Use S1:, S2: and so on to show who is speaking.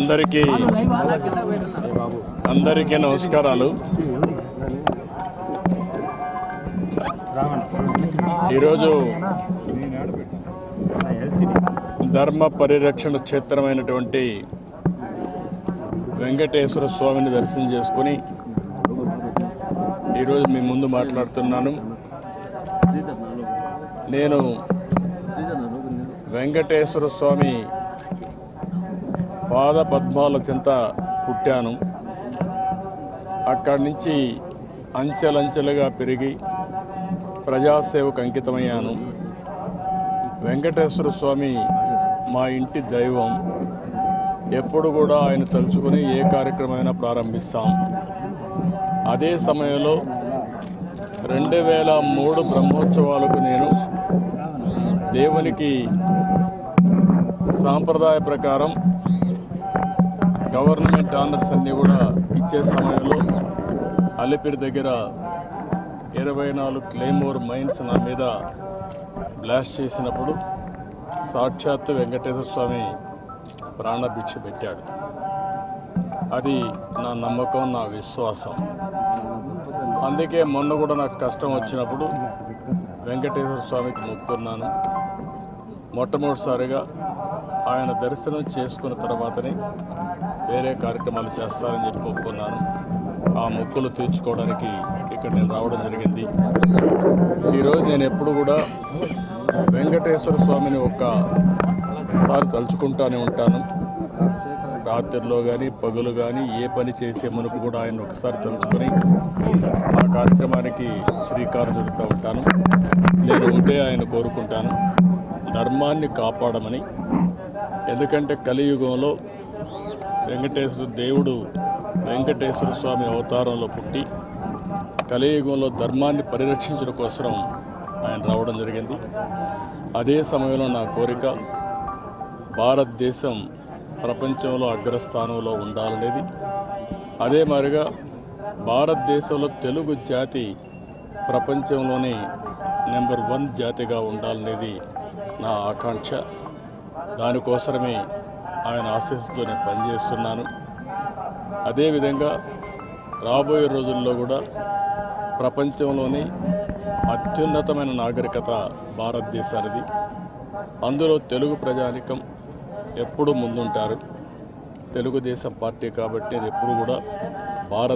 S1: అందరికీ అందరికీ నమస్కారాలు. ఈరోజు ధర్మ పరిరక్షణ క్షేత్రమైనటువంటి వెంకటేశ్వర స్వామిని దర్శనం చేసుకుని ఈరోజు మీ ముందు మాట్లాడుతున్నాను. నేను వెంకటేశ్వర స్వామి పాద పద్మాల చెంత పుట్టాను. అక్కడి నుంచి అంచెలంచెలుగా పెరిగి ప్రజాసేవకు అంకితమయ్యాను. వెంకటేశ్వర స్వామి మా ఇంటి దైవం. ఎప్పుడు కూడా ఆయన తలుచుకుని ఏ కార్యక్రమమైనా ప్రారంభిస్తాం. అదే సమయంలో రెండు వేల మూడు బ్రహ్మోత్సవాలకు నేను దేవునికి సాంప్రదాయ ప్రకారం గవర్నమెంట్ ఆనర్స్ అన్నీ కూడా ఇచ్చే సమయంలో అలిపిరి దగ్గర ఇరవై నాలుగు క్లెయిమోర్ మైన్స్ నా మీద బ్లాస్ట్ చేసినప్పుడు సాక్షాత్తు వెంకటేశ్వర స్వామి ప్రాణభిక్ష పెట్టాడు. అది నా నమ్మకం నా విశ్వాసం. అందుకే మొన్న కూడా నాకు కష్టం వచ్చినప్పుడు వెంకటేశ్వర స్వామికి మొక్కున్నాను. మొట్టమొదటిసారిగా ఆయన దర్శనం చేసుకున్న తర్వాతనే వేరే కార్యక్రమాలు చేస్తారని చెప్పి ఒప్పుకున్నాను. ఆ మొక్కులు తీర్చుకోవడానికి ఇక్కడ నేను రావడం జరిగింది. ఈరోజు నేను ఎప్పుడు కూడా వెంకటేశ్వర స్వామిని ఒక్కసారి తలుచుకుంటానే ఉంటాను. రాత్రిలో కానీ పగులు కానీ ఏ పని చేసే మునుపు కూడా ఆయన ఒకసారి తలుచుకొని ఆ కార్యక్రమానికి శ్రీకారం చుడుతూ ఉంటాను. నేను ఉంటే ఆయన కోరుకుంటాను. ధర్మాన్ని కాపాడమని. ఎందుకంటే కలియుగంలో వెంకటేశ్వర దేవుడు వెంకటేశ్వర స్వామి అవతారంలో పుట్టి కలియుగంలో ధర్మాన్ని పరిరక్షించడం కోసం ఆయన రావడం జరిగింది. అదే సమయంలో నా కోరిక భారతదేశం ప్రపంచంలో అగ్రస్థానంలో ఉండాలనేది. అదే మాదిరిగా భారతదేశంలో తెలుగు జాతి ప్రపంచంలోనే నెంబర్ వన్ జాతిగా ఉండాలనేది నా ఆకాంక్ష. దానికోసమే ఆయన ఆశీస్సుతో నేను పనిచేస్తున్నాను. అదేవిధంగా రాబోయే రోజుల్లో కూడా ప్రపంచంలోని అత్యున్నతమైన నాగరికత భారతదేశానిది. అందులో తెలుగు ప్రజానికం ఎప్పుడూ ముందుంటారు. తెలుగుదేశం పార్టీ కాబట్టి ఎప్పుడు కూడా భారత